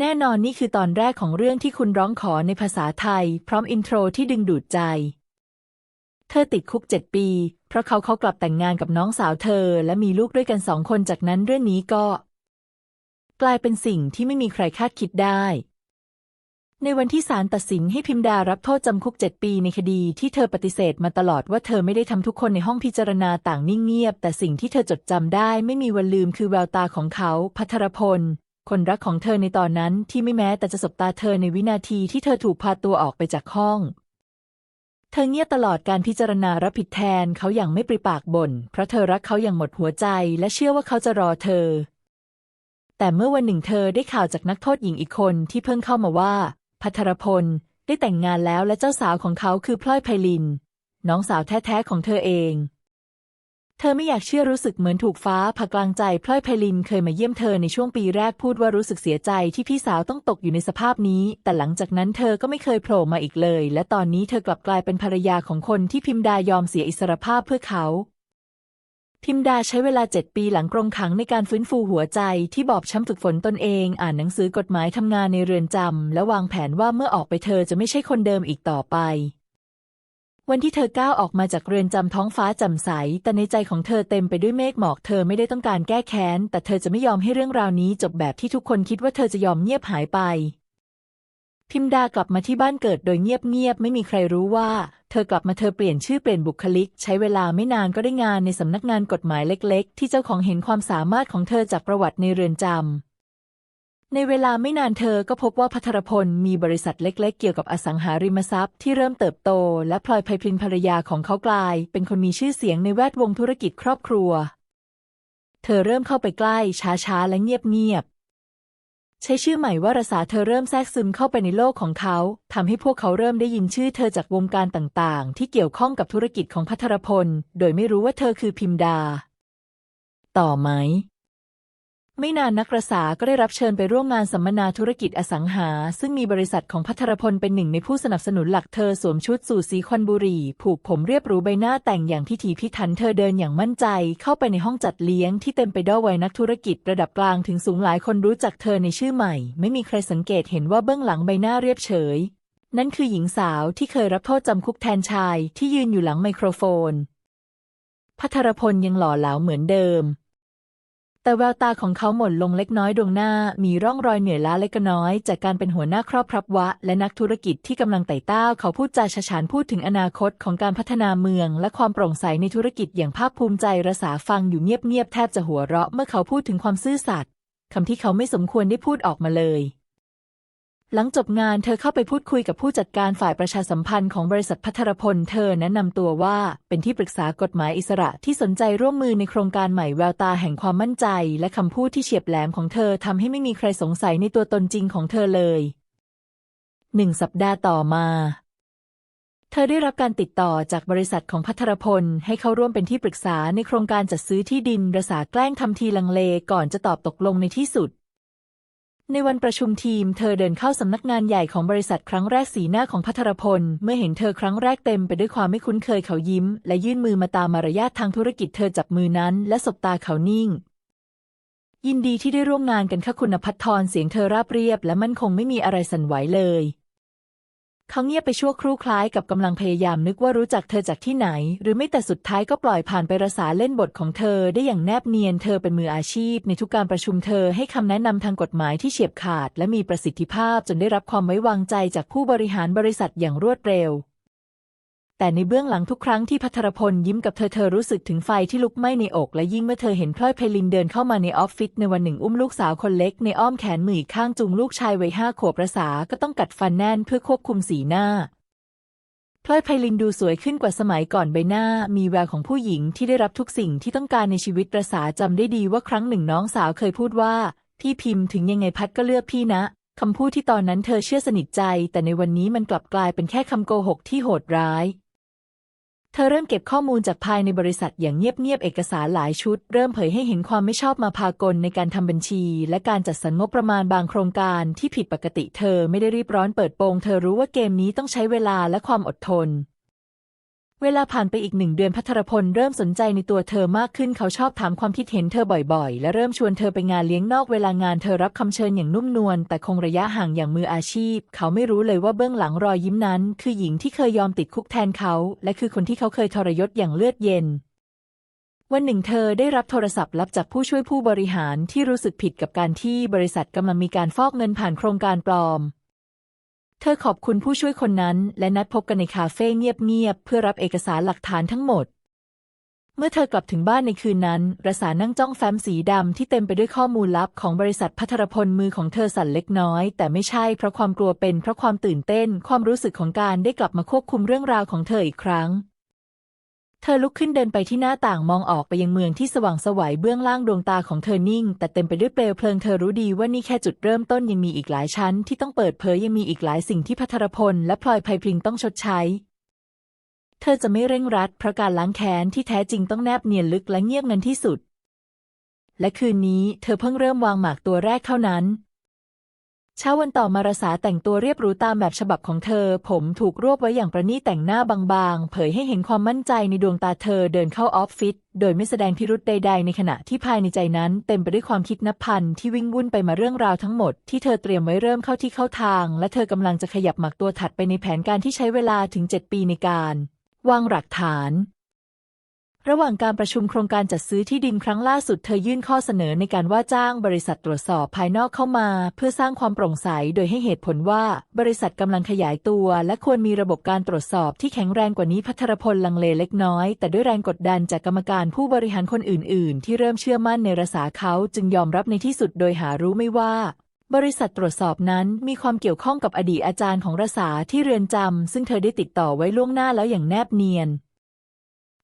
แน่นอนนี่คือตอนแรกของเรื่องที่คุณร้องขอในภาษาไทย พร้อมอินโทรที่ดึงดูดใจ เธอติดคุกเจ็ดปี เพราะเขาเขากลับแต่งงานกับน้องสาวเธอ และมีลูกด้วยกันสองคนจากนั้นเรื่องนี้ก็ กลายเป็นสิ่งที่ไม่มีใครคาดคิดได้ ในวันที่ศาลตัดสินให้พิมดารับโทษจำคุกเจ็ดปีในคดีที่เธอปฏิเสธมาตลอดว่าเธอไม่ได้ทำทุกคนในห้องพิจารณาต่างนิ่งเงียบ แต่สิ่งที่เธอจดจำได้ไม่มีวันลืมคือแววตาของเขาพัทรพล คนรักของเธอในตอนนั้นที่ไม่แม้แต่จะสบตาเธอในวินาทีที่เธอถูกพาตัวออกไปจากห้อง เธอเงียบตลอดการพิจารณารับผิดแทนเขาอย่างไม่ปริปากบ่นเพราะเธอรักเขาอย่างหมดหัวใจและเชื่อว่าเขาจะรอเธอ แต่เมื่อวันหนึ่งเธอได้ข่าวจากนักโทษหญิงอีกคนที่เพิ่งเข้ามาว่า พัทรพลได้แต่งงานแล้วและเจ้าสาวของเขาคือพลอยไพลิน น้องสาวแท้ๆของเธอเอง เธอไม่อยากเชื่อรู้สึกเหมือนถูกฟ้าผ่ากลางใจพลอยไพลินเคยมาเยี่ยมเธอในช่วงปีแรกพูดว่ารู้สึกเสียใจที่พี่สาวต้องตกอยู่ในสภาพนี้ แต่หลังจากนั้นเธอก็ไม่เคยโผล่มาอีกเลย และตอนนี้เธอกลับกลายเป็นภรรยาของคนที่พิมดายอมเสียอิสรภาพเพื่อเขา พิมดาใช้เวลาเจ็ดปีหลังกรงขังในการฟื้นฟูหัวใจที่บอบช้ำฝึกฝนตนเอง อ่านหนังสือกฎหมายทำงานในเรือนจำและวางแผนว่าเมื่อออกไปเธอจะไม่ใช่คนเดิมอีกต่อไป วันที่เธอก้าวออกมาจากเรือนจำท้องฟ้าแจ่มใส แต่ในใจของเธอเต็มไปด้วยเมฆหมอก เธอไม่ได้ต้องการแก้แค้น แต่เธอจะไม่ยอมให้เรื่องราวนี้จบแบบที่ทุกคนคิดว่าเธอจะยอมเงียบหายไป พิมดากลับมาที่บ้านเกิดโดยเงียบๆ ไม่มีใครรู้ว่า เธอกลับมาเธอเปลี่ยนชื่อเปลี่ยนบุคลิก ใช้เวลาไม่นานก็ได้งานในสำนักงานกฎหมายเล็ก ๆ ที่เจ้าของเห็นความสามารถของเธอจากประวัติในเรือนจำ ในเวลาไม่นานเธอก็พบว่าพัทรพลมีบริษัทเล็ก ๆ เกี่ยวกับอสังหาริมทรัพย์ที่เริ่มเติบโต และพลอยไพพลินภรรยาของเขากลาย เป็นคนมีชื่อเสียงในแวดวงธุรกิจครอบครัว เธอเริ่มเข้าไปใกล้ช้าๆและเงียบๆใช้ชื่อใหม่ว่ารสาเธอเริ่มแทรกซึมเข้าไปในโลกของเขาทำให้พวกเขาเริ่มได้ยินชื่อเธอจากวงการต่างๆ ที่เกี่ยวข้องกับธุรกิจของพัทรพล โดยไม่รู้ว่าเธอคือพิมดา ต่อไหม ไม่นานนักรสาก็ได้รับเชิญไปร่วมงานสัมมนาธุรกิจอสังหา ซึ่งมีบริษัทของพัทรพลเป็นหนึ่งในผู้สนับสนุนหลักเธอสวมชุดสูทสีควันบุรี ผูกผมเรียบหรูใบหน้าแต่งอย่างพิถีพิถันเธอเดินอย่างมั่นใจ เข้าไปในห้องจัดเลี้ยงที่เต็มไปด้วยวัยนักธุรกิจระดับกลางถึงสูงหลายคนรู้จักเธอในชื่อใหม่ ไม่มีใครสังเกตเห็นว่าเบื้องหลังใบหน้าเรียบเฉย นั่นคือหญิงสาวที่เคยรับโทษจำคุกแทนชายที่ยืนอยู่หลังไมโครโฟนพัทรพลยังหล่อเหลาเหมือนเดิม แต่แววตาของเขาหม่นลงเล็กน้อยดวงหน้า มีร่องรอยเหนื่อยล้าเล็กน้อย จากการเป็นหัวหน้าครอบครัวะ และนักธุรกิจที่กำลังไต่เต้า เขาพูดจาฉฉานพูดถึงอนาคตของการพัฒนาเมือง และความโปร่งใสในธุรกิจอย่างภาคภูมิใจรสาฟังอยู่เงียบๆแทบจะหัวเราะ เมื่อเขาพูดถึงความซื่อสัตย์คำที่เขาไม่สมควรได้พูดออกมาเลย หลังจบงานเธอเข้าไปพูดคุยกับผู้จัดการฝ่ายประชาสัมพันธ์ของบริษัทพัทรพล เธอแนะนำตัวว่าเป็นที่ปรึกษากฎหมายอิสระที่สนใจร่วมมือในโครงการใหม่แววตาแห่งความมั่นใจ และคำพูดที่เฉียบแหลมของเธอทำให้ไม่มีใครสงสัยในตัวตนจริงของเธอเลยหนึ่งสัปดาห์ต่อมา เธอได้รับการติดต่อจากบริษัทของพัทรพล ให้เข้าร่วมเป็นที่ปรึกษาในโครงการจัดซื้อที่ดินรสาแกล้งทำทีลังเลก่อนจะตอบตกลงในที่สุด ในวันประชุมทีม เธอเดินเข้าสำนักงานใหญ่ของบริษัทครั้งแรกสีหน้าของพัทรพล เมื่อเห็นเธอครั้งแรกเต็มไปด้วยความไม่คุ้นเคยเขายิ้ม และยื่นมือมาตามมารยาททางธุรกิจเธอจับมือนั้น และสบตาเขานิ่ง ยินดีที่ได้ร่วมงานกันค่ะคุณพัทรเสียงเธอราบเรียบ และมั่นคงไม่มีอะไรสั่นไหวเลย เขาเงียบไปชั่วครู่คล้ายกับกำลังพยายามนึกว่ารู้จักเธอจากที่ไหน หรือไม่แต่สุดท้ายก็ปล่อยผ่านไปรสาเล่นบทของเธอได้อย่างแนบเนียนเธอเป็นมืออาชีพ ในทุกการประชุมเธอให้คำแนะนำทางกฎหมายที่เฉียบขาด และมีประสิทธิภาพจนได้รับความไว้วางใจจากผู้บริหารบริษัทอย่างรวดเร็ว แต่ในเบื้องหลังทุกครั้งที่พัทรพลยิ้มกับเธอเธอรู้สึกถึงไฟที่ลุกไหม้ในอกและยิ่งเมื่อเธอเห็นพลอยไพลินเดินเข้ามาในออฟฟิศในวันหนึ่งอุ้มลูกสาวคนเล็กในอ้อมแขนมืออีกข้างจูงลูกชายวัยห้าขวบประสาก็ต้องกัดฟันแน่นเพื่อควบคุมสีหน้าพลอยไพลินดูสวยขึ้นกว่าสมัยก่อนใบหน้า มีแววของผู้หญิงที่ได้รับทุกสิ่งที่ต้องการในชีวิตประสาจำได้ดีว่าครั้งหนึ่งน้องสาวเคยพูดว่า พี่พิมพ์ถึงยังไงพัดก็เลือกพี่นะคำพูดที่ตอนนั้นเธอเชื่อสนิทใจ แต่ในวันนี้มันกลับกลายเป็นแค่คำโกหกที่โหดร้าย เธอเริ่มเก็บข้อมูลจากภายในบริษัทอย่างเงียบๆ เอกสารหลายชุด เริ่มเผยให้เห็นความไม่ชอบมาพากลในการทำบัญชี และการจัดสรรงบประมาณบางโครงการที่ผิดปกติเธอไม่ได้รีบร้อนเปิดโปง เธอรู้ว่าเกมนี้ต้องใช้เวลาและความอดทน เวลาผ่านไปอีกหนึ่งเดือนพัทรพลเริ่มสนใจในตัวเธอมากขึ้นเขาชอบถามความคิดเห็นเธอบ่อยๆ และเริ่มชวนเธอไปงานเลี้ยงนอกเวลางานเธอรับคำเชิญอย่างนุ่มนวลแต่คงระยะห่างอย่างมืออาชีพ เขาไม่รู้เลยว่าเบื้องหลังรอยยิ้มนั้น คือหญิงที่เคยยอมติดคุกแทนเขา และคือคนที่เขาเคยทรยศอย่างเลือดเย็น วันหนึ่งเธอได้รับโทรศัพท์ลับจากผู้ช่วยผู้บริหารที่รู้สึกผิดกับการที่บริษัทกำลังมีการฟอกเงินผ่านโครงการปลอม เธอขอบคุณผู้ช่วยคนนั้น และนัดพบกันในคาเฟ่เงียบๆเพื่อรับเอกสารหลักฐานทั้งหมด เมื่อเธอกลับถึงบ้านในคืนนั้นรสานั่งจ้องแฟ้มสีดำที่เต็มไปด้วยข้อมูลลับของบริษัทพัทรพลมือของเธอสั่นเล็กน้อย แต่ไม่ใช่เพราะความกลัวเป็นเพราะความตื่นเต้น ความรู้สึกของการได้กลับมาควบคุมเรื่องราวของเธออีกครั้ง ธอลุกขึ้นเดินไปที่หน้าต่างมองออกไปยังเมืองที่สว่างสวัยเบื้องล่างดวงตาของเธอนิ่ง แต่เต็มไปด้วยเปลวเพลิงเธอรู้ดีว่านี่แค่จุดเริ่มต้นยังมีอีกหลายชั้น ที่ต้องเปิดเผยยังมีอีกหลายสิ่งที่พัทรพลและพลอยไพพลิงต้องชดใช้ เธอจะไม่เร่งรัดเพราะการล้างแค้นที่แท้จริงต้องแนบเนียนลึกและเงียบงันที่สุด และคืนนี้เธอเพิ่งเริ่มวางหมากตัวแรกเท่านั้น เช้าวันต่อมารสาแต่งตัวเรียบหรูตามแบบฉบับของเธอ ผมถูกรวบไว้อย่างประณีตแต่งหน้าบางๆ เผยให้เห็นความมั่นใจในดวงตาเธอเดินเข้าออฟฟิศโดยไม่แสดงพิรุธใด ๆ ในขณะที่ภายในใจนั้น เต็มไปด้วยความคิดนับพันที่วิ่งวุ่นไปมาเรื่องราวทั้งหมดที่เธอเตรียมไว้เริ่มเข้าที่เข้าทาง และเธอกำลังจะขยับหมากตัวถัดไปในแผนการที่ใช้เวลาถึง 7 ปีในการ วางหลักฐาน ระหว่างการประชุมโครงการจัดซื้อที่ดินครั้งล่าสุดเธอยื่นข้อเสนอในการว่าจ้างบริษัทตรวจสอบภายนอกเข้ามา เพื่อสร้างความโปร่งใสโดยให้เหตุผลว่า บริษัทกำลังขยายตัว และควรมีระบบการตรวจสอบที่แข็งแรงกว่านี้พัทรพลลังเลเล็กน้อย แต่ด้วยแรงกดดันจากกรรมการผู้บริหารคนอื่น ๆ ที่เริ่มเชื่อมั่นในรสาเขาจึงยอมรับในที่สุดโดยหารู้ไม่ว่าบริษัทตรวจสอบนั้นมีความเกี่ยวข้องกับอดีตอาจารย์ของรสาที่เรือนจำซึ่งเธอได้ติดต่อไว้ล่วงหน้าแล้วอย่างแนบเนียน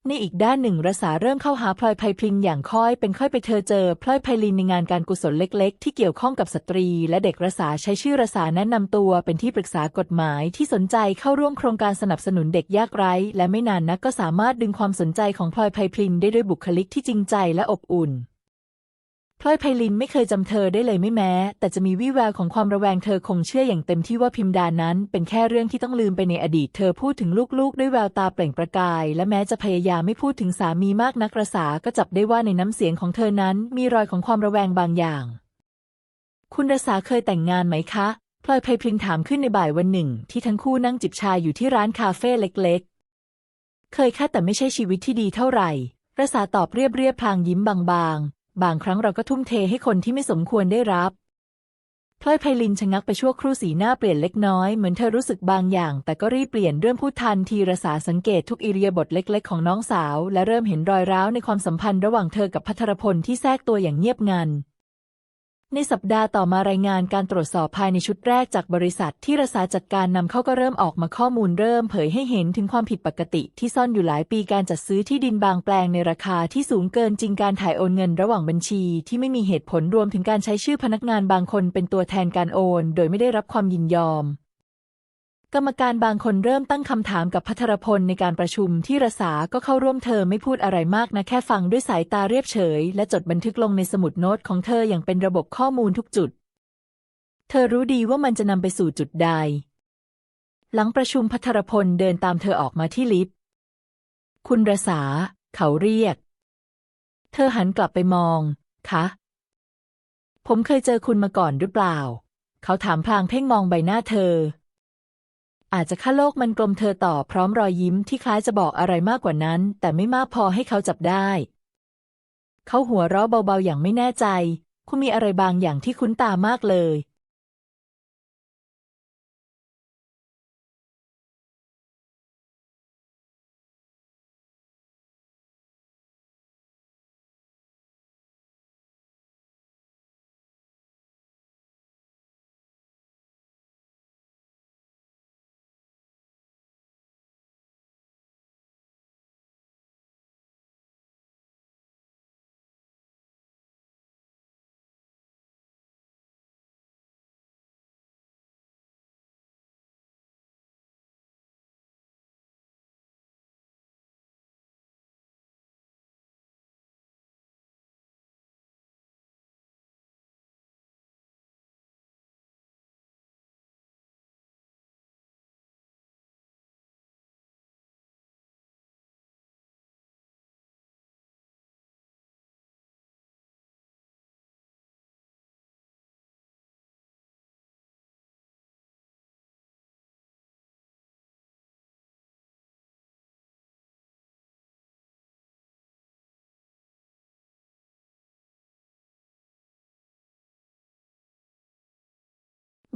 ในอีกด้านหนึ่งรสาเริ่มเข้าหาพลอยไพพลินอย่างค่อยเป็นค่อยไปเธอเจอพลอยไพลินในงานการกุศลเล็ก ๆ ที่เกี่ยวข้องกับสตรี และเด็กรสาใช้ชื่อรสาแนะนำตัวเป็นที่ปรึกษากฎหมายที่สนใจเข้าร่วมโครงการสนับสนุนเด็กยากไร้ และไม่นานนักก็สามารถดึงความสนใจของพลอยไพพลินได้ด้วยบุคลิกที่จริงใจและอบอุ่น พลอยไพลินไม่เคยจำเธอได้เลยไม่แม้ แต่จะมีวี่แววของความระแวงเธอคงเชื่ออย่างเต็มที่ว่าพิมดานั้น เป็นแค่เรื่องที่ต้องลืมไปในอดีต เธอพูดถึงลูกๆ ด้วยแววตาเปล่งประกาย และแม้จะพยายามไม่พูดถึงสามีมากนักระสาก็จับได้ว่าในน้ำเสียงของเธอนั้น มีรอยของความระแวงบางอย่าง คุณรสาเคยแต่งงานไหมคะพลอยไพลินถามขึ้นในบ่ายวันหนึ่ง ที่ทั้งคู่นั่งจิบชาอยู่ที่ร้านคาเฟ่เล็ก ๆ เคยค่ะแต่ไม่ใช่ชีวิตที่ดีเท่าไหร่รสาตอบเรียบเรียบพลางยิ้มบาง บางครั้งเราก็ทุ่มเทให้คนที่ไม่สมควรได้รับพลอยไพลินชะงักไปชั่วครู่สีหน้าเปลี่ยนเล็กน้อย เหมือนเธอรู้สึกบางอย่าง แต่ก็รีบเปลี่ยนเรื่องพูดทันทีรสาสังเกตทุกอิริยาบถเล็ก ๆ ของน้องสาว และเริ่มเห็นรอยร้าวในความสัมพันธ์ระหว่างเธอกับพัทรพลที่แทรกตัวอย่างเงียบงัน ในสัปดาห์ต่อมารายงานการตรวจสอบภายในชุดแรกจากบริษัทที่รษาจัดการนำเข้าก็เริ่มออกมาข้อมูลเริ่มเผยให้เห็นถึงความผิดปกติที่ซ่อนอยู่หลายปีการจัดซื้อที่ดินบางแปลงในราคาที่สูงเกินจริงการถ่ายโอนเงินระหว่างบัญชีที่ไม่มีเหตุผลรวมถึงการใช้ชื่อพนักงานบางคนเป็นตัวแทนการโอน โดยไม่ได้รับความยินยอม กรรมการบางคนเริ่มตั้งคำถามกับพัทรพลในการประชุมที่รสาก็เข้าร่วมเธอไม่พูดอะไรมากนะแค่ฟังด้วยสายตาเรียบเฉย และจดบันทึกลงในสมุดโน้ตของเธออย่างเป็นระบบข้อมูลทุกจุด เธอรู้ดีว่ามันจะนำไปสู่จุดใด หลังประชุมพัทรพลเดินตามเธอออกมาที่ลิฟต์ คุณรสา เขาเรียก เธอหันกลับไปมอง คะ ผมเคยเจอคุณมาก่อนหรือเปล่า เขาถามพลางเพ่งมองใบหน้าเธอ อาจจะฆ่าโลกมันกลมเธอต่อพร้อมรอยยิ้มที่คล้ายจะบอกอะไรมากกว่านั้น แต่ไม่มากพอให้เขาจับได้ เขาหัวเราะเบาๆอย่างไม่แน่ใจ คุณมีอะไรบางอย่างที่คุ้นตามากเลย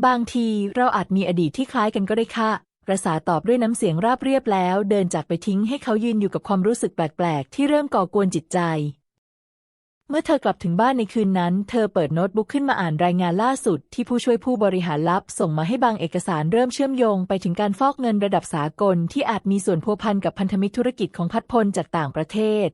บางทีเราอาจมีอดีตที่คล้ายกันก็ได้ค่ะประสาตอบด้วยน้ำเสียงราบเรียบแล้ว เดินจากไปทิ้งให้เขายืนอยู่กับความรู้สึกแปลกๆ ที่เริ่มก่อกวนจิตใจ เมื่อเธอกลับถึงบ้านในคืนนั้น เธอเปิดโน้ตบุ๊กขึ้นมาอ่านรายงานล่าสุด ที่ผู้ช่วยผู้บริหารลับ ส่งมาให้บางเอกสารเริ่มเชื่อมโยงไปถึงการฟอกเงินระดับสากลที่อาจมีส่วนพัวพันกับพันธมิตรธุรกิจของพัดพลจากต่างประเทศ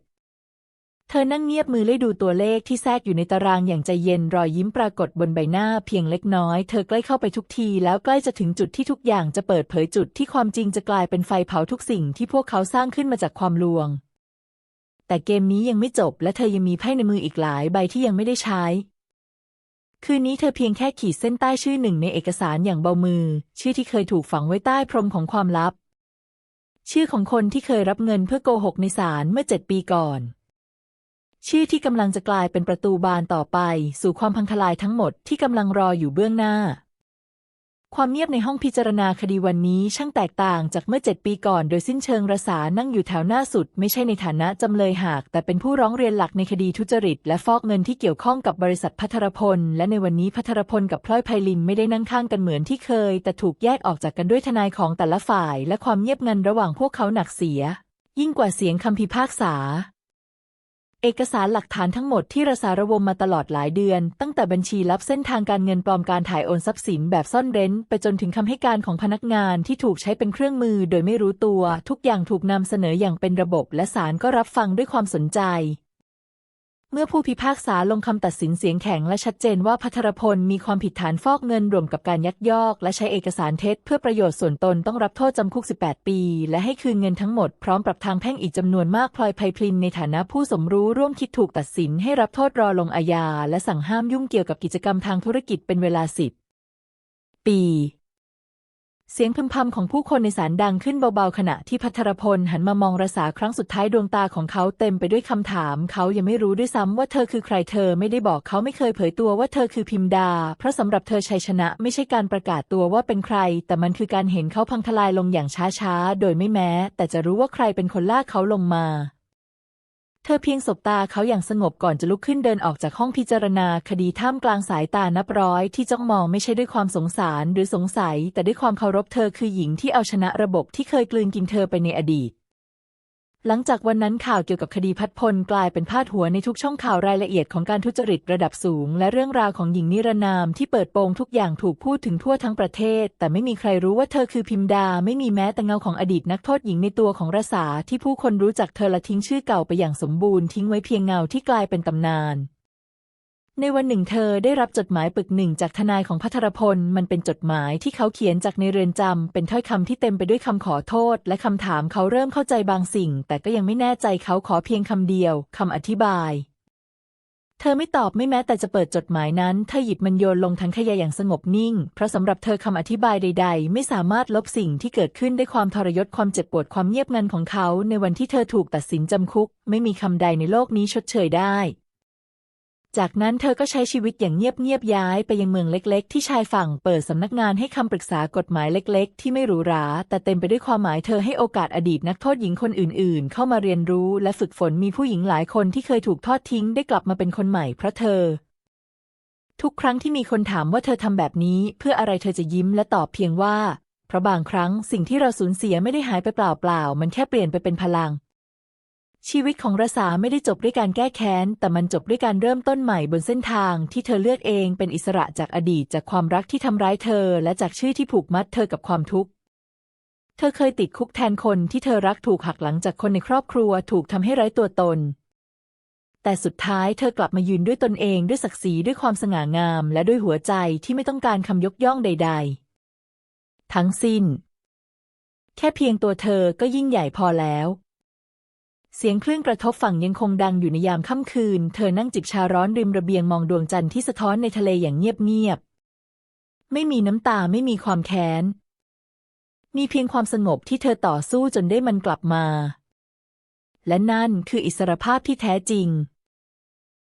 เธอนั่งเงียบมือไล่ดูตัวเลขที่แทรกอยู่ในตารางอย่างใจเย็นรอยยิ้มปรากฏบนใบหน้าเพียงเล็กน้อย เธอใกล้เข้าไปทุกทีแล้วใกล้จะถึงจุดที่ทุกอย่างจะเปิดเผยจุดที่ความจริงจะกลายเป็นไฟเผาทุกสิ่งที่พวกเขาสร้างขึ้นมาจากความลวง แต่เกมนี้ยังไม่จบและเธอยังมีไพ่ในมืออีกหลายใบที่ยังไม่ได้ใช้ คืนนี้เธอเพียงแค่ขีดเส้นใต้ชื่อหนึ่งในเอกสารอย่างเบามือ ชื่อที่เคยถูกฝังไว้ใต้พรมของความลับ ชื่อของคนที่เคยรับเงินเพื่อโกหกในศาลเมื่อเจ็ดปีก่อน ชื่อที่กำลังจะกลายเป็นประตูบานต่อไป สู่ความพังทลายทั้งหมดที่กำลังรออยู่เบื้องหน้า ความเงียบในห้องพิจารณาคดีวันนี้ช่างแตกต่างจากเมื่อเจ็ดปีก่อน โดยสิ้นเชิงรสานั่งอยู่แถวหน้าสุด ไม่ใช่ในฐานะจำเลยหาก แต่เป็นผู้ร้องเรียนหลักในคดีทุจริต และฟอกเงินที่เกี่ยวข้องกับบริษัทพัทรพล และในวันนี้พัทรพลกับพลอยไพลินไม่ได้นั่งข้างกันเหมือนที่เคย แต่ถูกแยกออกจากกันด้วยทนายของแต่ละฝ่าย และความเงียบงันระหว่างพวกเขาหนักเสีย ยิ่งกว่าเสียงคำพิพากษา เอกสารหลักฐานทั้งหมดที่ระสารวมมาตลอดหลายเดือน ตั้งแต่บัญชีลับเส้นทางการเงินปลอมการถ่ายโอนทรัพย์สินแบบซ่อนเร้น ไปจนถึงคำให้การของพนักงานที่ถูกใช้เป็นเครื่องมือโดยไม่รู้ตัว ทุกอย่างถูกนำเสนออย่างเป็นระบบ และศาลก็รับฟังด้วยความสนใจ เมื่อผู้พิพากษาลงคำตัดสินเสียงแข็งและชัดเจนว่าพัทรพลมีความผิดฐานฟอกเงินรวมกับการยักยอก และใช้เอกสารเท็จเพื่อประโยชน์ส่วนตนต้องรับโทษจำคุก 18 ปี และให้คืนเงินทั้งหมดพร้อมปรับทางแพ่งอีกจำนวนมากพลอยไพพลินในฐานะผู้สมรู้ร่วมคิดถูกตัดสินให้รับโทษรอลงอาญาและสั่งห้ามยุ่งเกี่ยวกับกิจกรรมทางธุรกิจเป็นเวลา 10 ปี เสียงพึมพำของผู้คนในศาลดังขึ้นเบาๆ ขณะที่พัทรพลหันมามองรสาครั้งสุดท้ายดวงตาของเขาเต็มไปด้วยคำถาม เขายังไม่รู้ด้วยซ้ำว่าเธอคือใครเธอไม่ได้บอกเขาไม่เคยเผยตัวว่าเธอคือพิมดา เพราะสำหรับเธอชัยชนะไม่ใช่การประกาศตัวว่าเป็นใคร แต่มันคือการเห็นเขาพังทลายลงอย่างช้าๆ โดยไม่แม้ แต่จะรู้ว่าใครเป็นคนลากเขาลงมา เธอเพียงสบตาเขาอย่างสงบก่อนจะลุกขึ้นเดินออกจากห้องพิจารณาคดีท่ามกลางสายตานับร้อยที่จ้องมองไม่ใช่ด้วยความสงสารหรือสงสัย แต่ด้วยความเคารพเธอคือหญิงที่เอาชนะระบบที่เคยกลืนกินเธอไปในอดีต หลังจากวันนั้นข่าวเกี่ยวกับคดีพัดพลกลายเป็นพาดหัวในทุกช่องข่าวรายละเอียดของการทุจริตระดับสูง และเรื่องราวของหญิงนิรนามที่เปิดโปงทุกอย่างถูกพูดถึงทั่วทั้งประเทศ แต่ไม่มีใครรู้ว่าเธอคือพิมดา ไม่มีแม้แต่เงาของอดีตนักโทษหญิงในตัวของรสาที่ผู้คนรู้จักเธอและทิ้งชื่อเก่าไปอย่างสมบูรณ์ทิ้งไว้เพียงเงาที่กลายเป็นตำนาน ในวันหนึ่งเธอได้รับจดหมายปึกหนึ่งจากทนายของพัทรพล มันเป็นจดหมายที่เขาเขียนจากในเรือนจำ เป็นถ้อยคำที่เต็มไปด้วยคำขอโทษ และคำถามเขาเริ่มเข้าใจบางสิ่ง แต่ก็ยังไม่แน่ใจเขาขอเพียงคำเดียวคำอธิบาย เธอไม่ตอบไม่แม้แต่จะเปิดจดหมายนั้น เธอหยิบมันโยนลงถังขยะอย่างสงบนิ่ง เพราะสำหรับเธอคำอธิบายใด ๆ ไม่สามารถลบสิ่งที่เกิดขึ้นได้ความทรยศความเจ็บปวดความเงียบงันของเขา ในวันที่เธอถูกตัดสินจำคุก ไม่มีคำใดในโลกนี้ชดเชยได้ จากนั้นเธอก็ใช้ชีวิตอย่างเงียบๆย้ายไปยังเมืองเล็ก ๆ ที่ชายฝั่งเปิดสำนักงานให้คำปรึกษากฎหมายเล็ก ๆ ที่ไม่หรูหรา แต่เต็มไปด้วยความหมายเธอให้โอกาสอดีตนักโทษหญิงคนอื่น ๆ เข้ามาเรียนรู้และฝึกฝนมีผู้หญิงหลายคนที่เคยถูกทอดทิ้งได้กลับมาเป็นคนใหม่เพราะเธอ ทุกครั้งที่มีคนถามว่าเธอทำแบบนี้ เพื่ออะไรเธอจะยิ้มและตอบเพียงว่า เพราะบางครั้งสิ่งที่เราสูญเสียไม่ได้หายไปเปล่าๆมันแค่เปลี่ยนไปเป็นพลัง ชีวิตของรสาไม่ได้จบด้วยการแก้แค้น แต่มันจบด้วยการเริ่มต้นใหม่บนเส้นทางที่เธอเลือกเองเป็นอิสระจากอดีตจากความรักที่ทำร้ายเธอ และจากชื่อที่ผูกมัดเธอกับความทุกข์ เธอเคยติดคุกแทนคนที่เธอรักถูกหักหลังจากคนในครอบครัวถูกทำให้ไร้ตัวตน แต่สุดท้ายเธอกลับมายืนด้วยตนเองด้วยศักดิ์ศรีด้วยความสง่างาม และด้วยหัวใจที่ไม่ต้องการคำยกย่องใด ๆ ทั้งสิ้น แค่เพียงตัวเธอก็ยิ่งใหญ่พอแล้ว เสียงคลื่นกระทบฝั่งยังคงดังอยู่ในยามค่ำคืน เธอนั่งจิบชาร้อนริมระเบียงมองดวงจันทร์ที่สะท้อนในทะเลอย่างเงียบๆ ไม่มีน้ำตาไม่มีความแค้น มีเพียงความสงบที่เธอต่อสู้จนได้มันกลับมา และนั่นคืออิสรภาพที่แท้จริง